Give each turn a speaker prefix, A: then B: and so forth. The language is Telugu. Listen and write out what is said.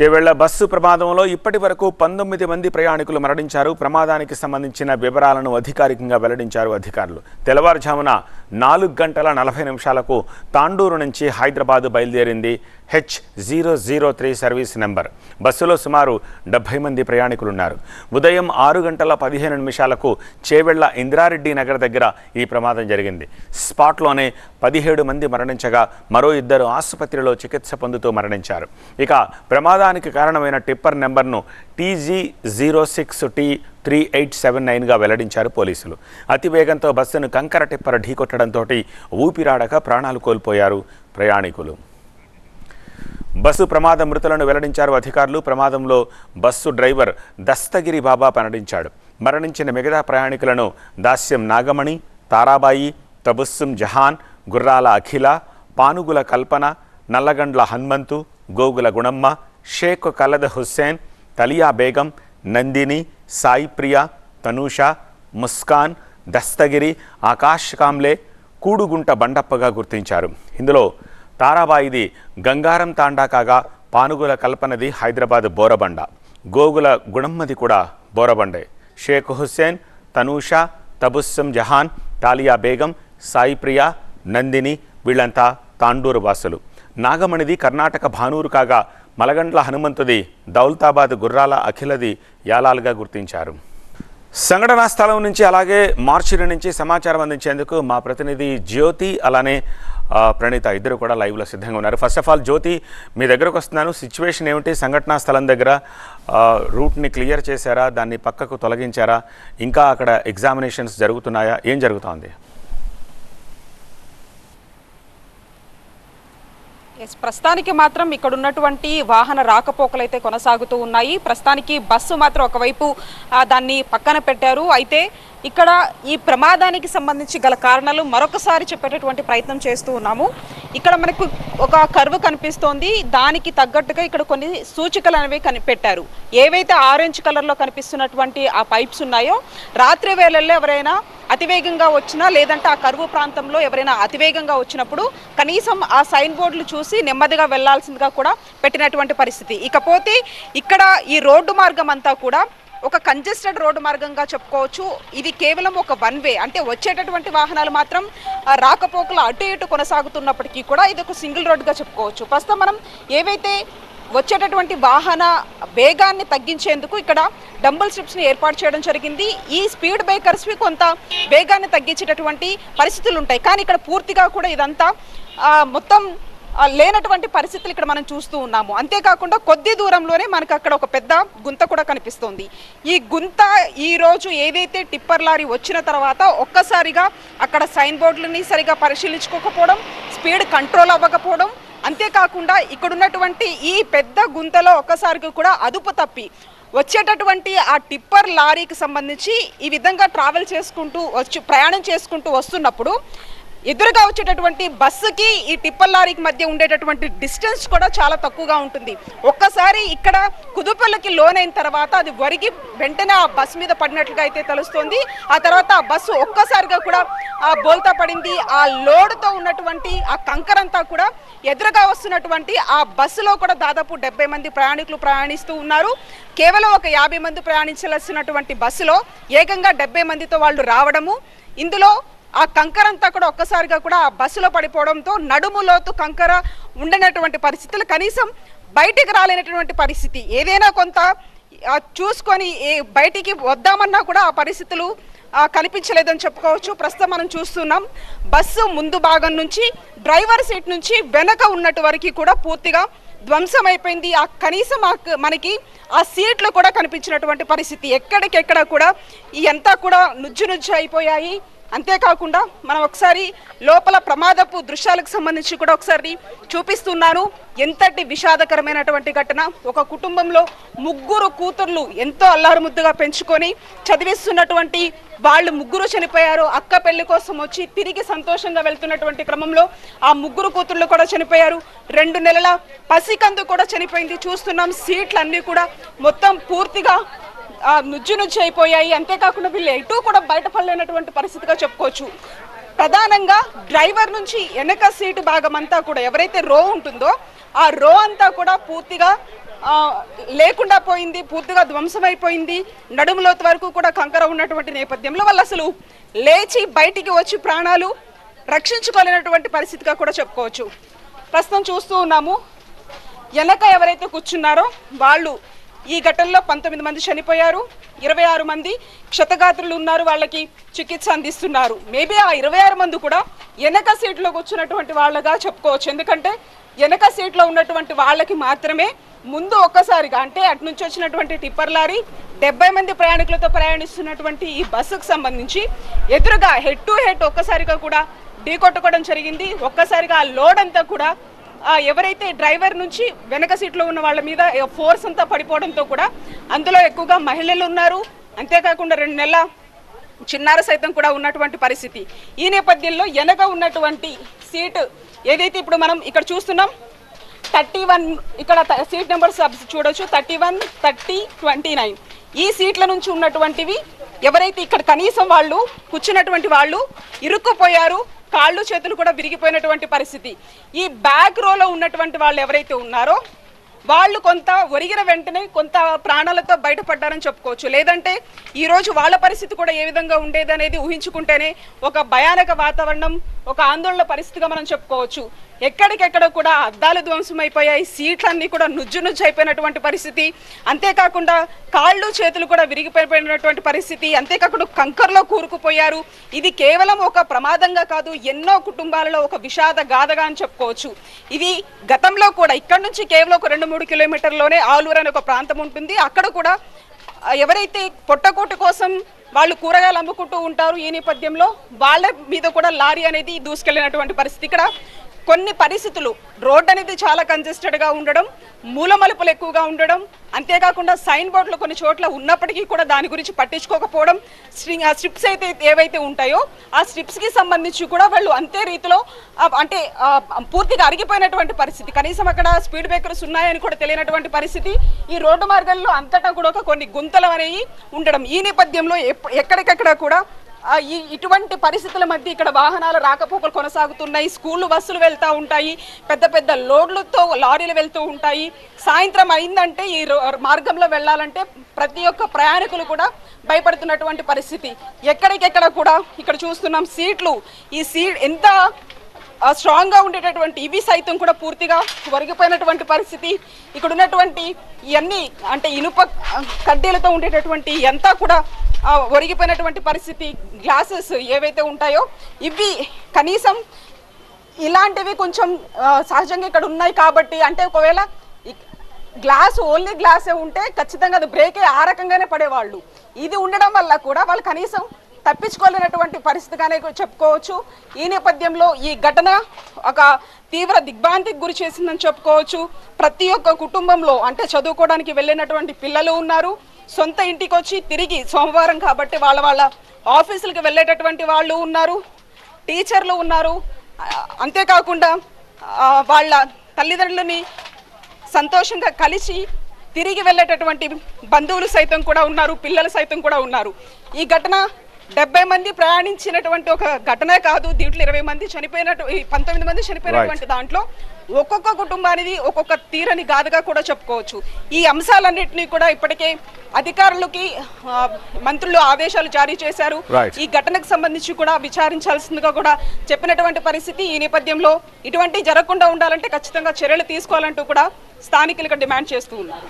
A: చేవెళ్ళ బస్సు ప్రమాదంలో ఇప్పటి వరకు పంతొమ్మిది మంది ప్రయాణికులు మరణించారు. ప్రమాదానికి సంబంధించిన వివరాలను అధికారికంగా వెల్లడించారు అధికారులు. తెల్లవారుజామున నాలుగు గంటల నలభై నిమిషాలకు తాండూరు నుంచి హైదరాబాద్ బయలుదేరింది H zero zero three service number. బస్సులో సుమారు డెబ్బై మంది ప్రయాణికులున్నారు. ఉదయం ఆరు గంటల పదిహేను నిమిషాలకు చేవెళ్ళ ఇంద్రారెడ్డి నగర్ దగ్గర ఈ ప్రమాదం జరిగింది. స్పాట్లోనే పదిహేడు మంది మరణించగా మరో ఇద్దరు ఆసుపత్రిలో చికిత్స పొందుతూ మరణించారు. ఇక ప్రమాదానికి కారణమైన టిప్పర్ నెంబర్ను TG zero six T three eight seven నైన్గా వెల్లడించారు పోలీసులు. అతివేగంతో బస్సును కంకర టిప్పర్ ఢీకొట్టడంతో ఊపిరాడక ప్రాణాలు కోల్పోయారు ప్రయాణికులు. బస్సు ప్రమాద మృతులను వెల్లడించారు అధికారులు. ప్రమాదంలో బస్సు డ్రైవర్ దస్తగిరి బాబా పనడించాడు. మరణించిన మిగతా ప్రయాణికులను దాస్యం నాగమణి తారాబాయి తబుస్సుం జహాన్ గుర్రాల అఖిల పానుగుల కల్పన నల్లగండ్ల హన్మంతు గోగుల గుణమ్మ షేక్ కలద హుస్సేన్ తలియా బేగం నందిని సాయి ప్రియా తనూష ముస్కాన్ దస్తగిరి ఆకాష్ కామ్లే కూడుగుంట బండప్పగా గుర్తించారు. ఇందులో తారాబాయిది గంగారం తాండా కాగా పానుగుల కల్పనది హైదరాబాద్ బోరబండ గోగుల గుణమ్మది కూడా బోరబండే. షేక్ హుస్సేన్ తనూష తబుస్సం జహాన్ తాలియా బేగం సాయి ప్రియా నందిని వీళ్ళంతా తాండూరు వాసులు. నాగమణిది కర్ణాటక భానూరు కాగా మలగండ్ల హనుమంతుది దౌల్తాబాద్ గుర్రాల అఖిలది యాలాలుగా గుర్తించారు. సంఘటనా స్థలం నుంచి అలాగే మార్చిరి నుంచి సమాచారం అందించేందుకు మా ప్రతినిధి జ్యోతి అలానే ప్రణీత ఇద్దరు కూడా లైవ్లో సిద్ధంగా ఉన్నారు. ఫస్ట్ ఆఫ్ ఆల్ జ్యోతి మీ దగ్గరకు వస్తున్నాను. సిచ్యువేషన్ ఏమిటి? సంఘటనా స్థలం దగ్గర రూట్ని క్లియర్ చేశారా? దాన్ని పక్కకు తొలగించారా? ఇంకా అక్కడ ఎగ్జామినేషన్స్ జరుగుతున్నాయా? ఏం జరుగుతోంది?
B: ఎస్ ప్రస్తుతానికి మాత్రం ఇక్కడ ఉన్నటువంటి వాహన రాకపోకలు అయితే కొనసాగుతూ ఉన్నాయి. ప్రస్తుతానికి బస్సు మాత్రం ఒకవైపు దాన్ని పక్కన పెట్టారు. అయితే ఇక్కడ ఈ ప్రమాదానికి సంబంధించి గల కారణాలు మరొకసారి చెప్పేటటువంటి ప్రయత్నం చేస్తూ ఉన్నాము. ఇక్కడ మనకు ఒక కర్వ్ కనిపిస్తోంది. దానికి తగ్గట్టుగా ఇక్కడ కొన్ని సూచికలు అనేవి కనిపెట్టారు. ఏవైతే ఆరెంజ్ కలర్లో కనిపిస్తున్నటువంటి ఆ పైప్స్ ఉన్నాయో రాత్రి వేళల్లో ఎవరైనా అతివేగంగా వచ్చినా లేదంటే ఆ కరువు ప్రాంతంలో ఎవరైనా అతివేగంగా వచ్చినప్పుడు కనీసం ఆ సైన్ బోర్డులు చూసి నెమ్మదిగా వెళ్ళాల్సిందిగా కూడా పెట్టినటువంటి పరిస్థితి. ఇకపోతే ఇక్కడ ఈ రోడ్డు మార్గం అంతా కూడా ఒక కంజెస్టెడ్ రోడ్డు మార్గంగా చెప్పుకోవచ్చు. ఇది కేవలం ఒక వన్ వే అంటే వచ్చేటటువంటి వాహనాలు మాత్రం రాకపోకలు అటు ఇటు కొనసాగుతున్నప్పటికీ కూడా ఇది ఒక సింగిల్ రోడ్డుగా చెప్పుకోవచ్చు. ప్రస్తుతం మనం ఏవైతే వచ్చేటటువంటి వాహన వేగాన్ని తగ్గించేందుకు ఇక్కడ డంబుల్ స్ట్రిప్స్ని ఏర్పాటు చేయడం జరిగింది. ఈ స్పీడ్ బ్రేకర్స్వి కొంత వేగాన్ని తగ్గించేటటువంటి పరిస్థితులు ఉంటాయి కానీ ఇక్కడ పూర్తిగా కూడా ఇదంతా మొత్తం లేనటువంటి పరిస్థితులు ఇక్కడ మనం చూస్తూ ఉన్నాము. అంతేకాకుండా కొద్ది దూరంలోనే మనకు అక్కడ ఒక పెద్ద గుంత కూడా కనిపిస్తుంది. ఈ గుంత ఈ రోజు ఏదైతే టిప్పర్ లారీ వచ్చిన తర్వాత ఒక్కసారిగా అక్కడ సైన్ బోర్డులని సరిగా పరిశీలించుకోకపోవడం స్పీడ్ కంట్రోల్ అవ్వకపోవడం అంతేకాకుండా ఇక్కడున్నటువంటి ఈ పెద్ద గుంతలో ఒక్కసారికి కూడా అదుపు తప్పి. వచ్చేటటువంటి ఆ టిప్పర్ లారీకి సంబంధించి ఈ విధంగా ట్రావెల్ చేసుకుంటూ వచ్చి ప్రయాణం చేసుకుంటూ వస్తున్నప్పుడు ఎదురుగా వచ్చేటటువంటి బస్సుకి ఈ టిప్పర్ లారీకి మధ్య ఉండేటటువంటి డిస్టెన్స్ కూడా చాలా తక్కువగా ఉంటుంది. ఒక్కసారి ఇక్కడ కుదుపల్లకి లోనైన తర్వాత అది వరిగి వెంటనే ఆ బస్సు మీద పడినట్లుగా అయితే తెలుస్తోంది. ఆ తర్వాత ఆ బస్సు ఒక్కసారిగా కూడా ఆ బోల్తా పడింది. ఆ లోడ్తో ఉన్నటువంటి ఆ కంకరంతా కూడా ఎదురుగా వస్తున్నటువంటి ఆ బస్సులో కూడా దాదాపు డెబ్బై మంది ప్రయాణికులు ప్రయాణిస్తూ ఉన్నారు. కేవలం ఒక యాభై మంది ప్రయాణించాల్సినటువంటి బస్సులో ఏకంగా డెబ్బై మందితో వాళ్ళు రావడము. ఇందులో ఆ కంకర అంతా కూడా ఒక్కసారిగా కూడా ఆ బస్సులో పడిపోవడంతో నడుములోతు కంకర ఉండనటువంటి పరిస్థితులు కనీసం బయటికి రాలేనటువంటి పరిస్థితి. ఏదైనా కొంత చూసుకొని ఏ బయటికి వద్దామన్నా కూడా ఆ పరిస్థితులు కనిపించలేదని చెప్పుకోవచ్చు. ప్రస్తుతం మనం చూస్తున్నాం బస్సు ముందు భాగం నుంచి డ్రైవర్ సీట్ నుంచి వెనక ఉన్నట్టు వరకు కూడా పూర్తిగా ధ్వంసం అయిపోయింది ఆ కనీసం మనకి ఆ సీట్లు కూడా కనిపించినటువంటి పరిస్థితి. ఎక్కడికెక్కడ కూడా ఈ అంతా కూడా నుజ్జు నుజ్జు అయిపోయాయి. అంతేకాకుండా మనం ఒకసారి లోపల ప్రమాదపు దృశ్యాలకు సంబంధించి కూడా ఒకసారి చూపిస్తున్నాను. ఎంతటి విషాదకరమైనటువంటి ఘటన. ఒక కుటుంబంలో ముగ్గురు కూతుర్లు ఎంతో అల్లారుముద్దుగా పెంచుకొని చదివిస్తున్నటువంటి వాళ్ళు ముగ్గురు చనిపోయారు. అక్క పెళ్ళి కోసం వచ్చి తిరిగి సంతోషంగా వెళ్తున్నటువంటి క్రమంలో ఆ ముగ్గురు కూతుర్లు కూడా చనిపోయారు. రెండు నెలల పసికందు కూడా చనిపోయింది. చూస్తున్నాం సీట్లు అన్నీ కూడా మొత్తం పూర్తిగా నుజ్జు నుజ్జు అయిపోయాయి. అంతేకాకుండా వీళ్ళు ఎటూ కూడా బయటపడలేనటువంటి పరిస్థితిగా చెప్పుకోవచ్చు. ప్రధానంగా డ్రైవర్ నుంచి వెనక సీటు భాగం అంతా కూడా ఎవరైతే రో ఉంటుందో ఆ రో అంతా కూడా పూర్తిగా లేకుండా పోయింది పూర్తిగా ధ్వంసమైపోయింది నడుములోతు వరకు కూడా కంకర ఉన్నటువంటి నేపథ్యంలో వాళ్ళు అసలు లేచి బయటికి వచ్చి ప్రాణాలు రక్షించుకోలేనటువంటి పరిస్థితిగా కూడా చెప్పుకోవచ్చు. ప్రస్తుతం చూస్తూ ఉన్నాము. వెనక ఎవరైతే కూర్చున్నారో వాళ్ళు ఈ ఘటనలో పంతొమ్మిది మంది చనిపోయారు. ఇరవై ఆరు మంది క్షతగాత్రులు ఉన్నారు. వాళ్ళకి చికిత్స అందిస్తున్నారు. మేబీ ఆ ఇరవై ఆరు మంది కూడా వెనక సీట్లో కూర్చున్నటువంటి వాళ్ళగా చెప్పుకోవచ్చు. ఎందుకంటే వెనక సీట్లో ఉన్నటువంటి వాళ్ళకి మాత్రమే ముందు ఒక్కసారిగా అంటే అటు నుంచి వచ్చినటువంటి టిప్పర్ లారీ డెబ్బై మంది ప్రయాణికులతో ప్రయాణిస్తున్నటువంటి ఈ బస్సుకు సంబంధించి ఎదురుగా హెడ్ టు హెడ్ ఒక్కసారిగా కూడా ఢీకొట్టుకోవడం జరిగింది. ఒక్కసారిగా ఆ లోడ్ అంతా కూడా ఎవరైతే డ్రైవర్ నుంచి వెనక సీట్లో ఉన్న వాళ్ళ మీద ఫోర్స్ అంతా పడిపోవడంతో కూడా అందులో ఎక్కువగా మహిళలు ఉన్నారు. అంతేకాకుండా రెండు నెలల చిన్నార సైతం కూడా ఉన్నటువంటి పరిస్థితి. ఈ నేపథ్యంలో వెనక ఉన్నటువంటి సీటు ఏదైతే ఇప్పుడు మనం ఇక్కడ చూస్తున్నాం థర్టీ వన్ ఇక్కడ త- సీట్ నెంబర్ చూడొచ్చు. Thirty one thirty twenty nine. ఈ సీట్ల నుంచి ఉన్నటువంటివి ఎవరైతే ఇక్కడ కనీసం వాళ్ళు కూర్చున్నటువంటి వాళ్ళు ఇరుక్కుపోయారు. కాళ్ళు చేతులు కూడా విరిగిపోయినటువంటి పరిస్థితి. ఈ బ్యాక్ రోలో ఉన్నటువంటి వాళ్ళు ఎవరైతే ఉన్నారో వాళ్ళు కొంత ఒరిగిన వెంటనే కొంత ప్రాణాలతో బయటపడ్డారని చెప్పుకోవచ్చు. లేదంటే ఈ రోజు వాళ్ళ పరిస్థితి కూడా ఏ విధంగా ఉండేది అనేది ఊహించుకుంటేనే ఒక భయానక వాతావరణం ఒక ఆందోళన పరిస్థితిగా మనం చెప్పుకోవచ్చు. ఎక్కడికెక్కడ కూడా అద్దాలు ధ్వంసమైపోయాయి సీట్లన్నీ కూడా నుజ్జు నుజ్జు అయిపోయినటువంటి పరిస్థితి. అంతేకాకుండా కాళ్ళు చేతులు కూడా విరిగిపోయినటువంటి పరిస్థితి. అంతేకాకుండా కంకర్లో కూరుకుపోయారు. ఇది కేవలం ఒక ప్రమాదంగా కాదు ఎన్నో కుటుంబాలలో ఒక విషాద గాథగా అని చెప్పుకోవచ్చు. ఇది గతంలో కూడా ఇక్కడ నుంచి కేవలం ఒక రెండు మూడు కిలోమీటర్లోనే ఆలూరు అనే ఒక ప్రాంతం ఉంటుంది. అక్కడ కూడా ఎవరైతే పొట్టకోటు కోసం వాళ్ళు కూరగాయలు అమ్ముకుంటూ ఉంటారు ఈ నేపథ్యంలో వాళ్ళ మీద కూడా లారీ అనేది దూసుకెళ్ళినటువంటి పరిస్థితి ఇక్కడ. కొన్ని పరిస్థితులు. రోడ్ అనేది చాలా కంజెస్టెడ్గా ఉండడం మూలమలుపులు ఎక్కువగా ఉండడం అంతేకాకుండా సైన్ బోర్డులు కొన్ని చోట్ల ఉన్నప్పటికీ కూడా దాని గురించి పట్టించుకోకపోవడం స్ట్రింగ్ ఆ స్ట్రిప్స్ అయితే ఏవైతే ఉంటాయో ఆ స్ట్రిప్స్కి సంబంధించి కూడా వాళ్ళు అంతే రీతిలో అంటే పూర్తిగా అరిగిపోయినటువంటి పరిస్థితి. కనీసం అక్కడ స్పీడ్ బ్రేకర్స్ ఉన్నాయని కూడా తెలియనటువంటి పరిస్థితి. ఈ రోడ్డు మార్గాల్లో అంతటా కూడా ఒక కొన్ని గుంతలు అనేవి ఉండడం. ఈ నేపథ్యంలో ఎక్కడికక్కడ ఎక్కడికెక్కడ కూడా ఇటువంటి పరిస్థితుల మధ్య ఇక్కడ వాహనాలు రాకపోకలు కొనసాగుతున్నాయి స్కూళ్ళు బస్సులు వెళ్తూ ఉంటాయి పెద్ద పెద్ద లోడ్లతో లారీలు వెళ్తూ ఉంటాయి. సాయంత్రం అయిందంటే ఈ రో- మార్గంలో వెళ్ళాలంటే ప్రతి ఒక్క ప్రయాణికులు కూడా భయపడుతున్నటువంటి పరిస్థితి. ఎక్కడికెక్కడ కూడా ఇక్కడ చూస్తున్నాం సీట్లు. ఈ సీట్ ఎంత ఆ, ఉండేటటువంటి ఇవి సైతం కూడా పూర్తిగా ఒరిగిపోయినటువంటి పరిస్థితి. ఇక్కడ ఉన్నటువంటి ఇవన్నీ అంటే ఇనుప కడ్డీలతో ఉండేటటువంటి అంతా కూడా ఒరిగిపోయినటువంటి పరిస్థితి. గ్లాసెస్ ఏవైతే ఉంటాయో ఇవి కనీసం ఇలాంటివి కొంచెం సహజంగా ఇక్కడ ఉన్నాయి కాబట్టి అంటే ఒకవేళ గ్లాస్ ఓన్లీ గ్లాసే ఉంటే ఖచ్చితంగా అది బ్రేకే ఆ రకంగానే పడేవాళ్ళు. ఇది ఉండడం వల్ల కూడా వాళ్ళు కనీసం తప్పించుకోలేనటువంటి పరిస్థితిగానే చెప్పుకోవచ్చు. ఈ నేపథ్యంలో ఈ ఘటన ఒక తీవ్ర దిగ్భ్రాంతికి గురి చేసిందని చెప్పుకోవచ్చు. ప్రతి ఒక్క కుటుంబంలో అంటే చదువుకోవడానికి వెళ్ళినటువంటి పిల్లలు ఉన్నారు. సొంత ఇంటికి వచ్చి తిరిగి సోమవారం కాబట్టి వాళ్ళ వాళ్ళ ఆఫీసులకు వెళ్ళేటటువంటి వాళ్ళు ఉన్నారు. టీచర్లు ఉన్నారు. అంతేకాకుండా వాళ్ళ తల్లిదండ్రులని సంతోషంగా కలిసి తిరిగి వెళ్ళేటటువంటి బంధువులు సైతం కూడా ఉన్నారు పిల్లలు సైతం కూడా ఉన్నారు. ఈ ఘటన డెబ్బై మంది ప్రయాణించినటువంటి ఒక ఘటనే కాదు. దీంట్లో ఇరవై మంది చనిపోయినట్టు పంతొమ్మిది మంది చనిపోయినటువంటి దాంట్లో ఒక్కొక్క కుటుంబానికి ఒక్కొక్క తీరని గాథగా కూడా చెప్పుకోవచ్చు. ఈ అంశాలన్నింటినీ కూడా ఇప్పటికే అధికారులకి మంత్రులు ఆదేశాలు జారీ చేశారు. ఈ ఘటనకు సంబంధించి కూడా విచారించాల్సిందిగా కూడా చెప్పినటువంటి పరిస్థితి ఈ నేపథ్యంలో ఇటువంటి జరగకుండా ఉండాలంటే ఖచ్చితంగా చర్యలు తీసుకోవాలంటూ కూడా స్థానికులుగా డిమాండ్ చేస్తూ ఉన్నారు.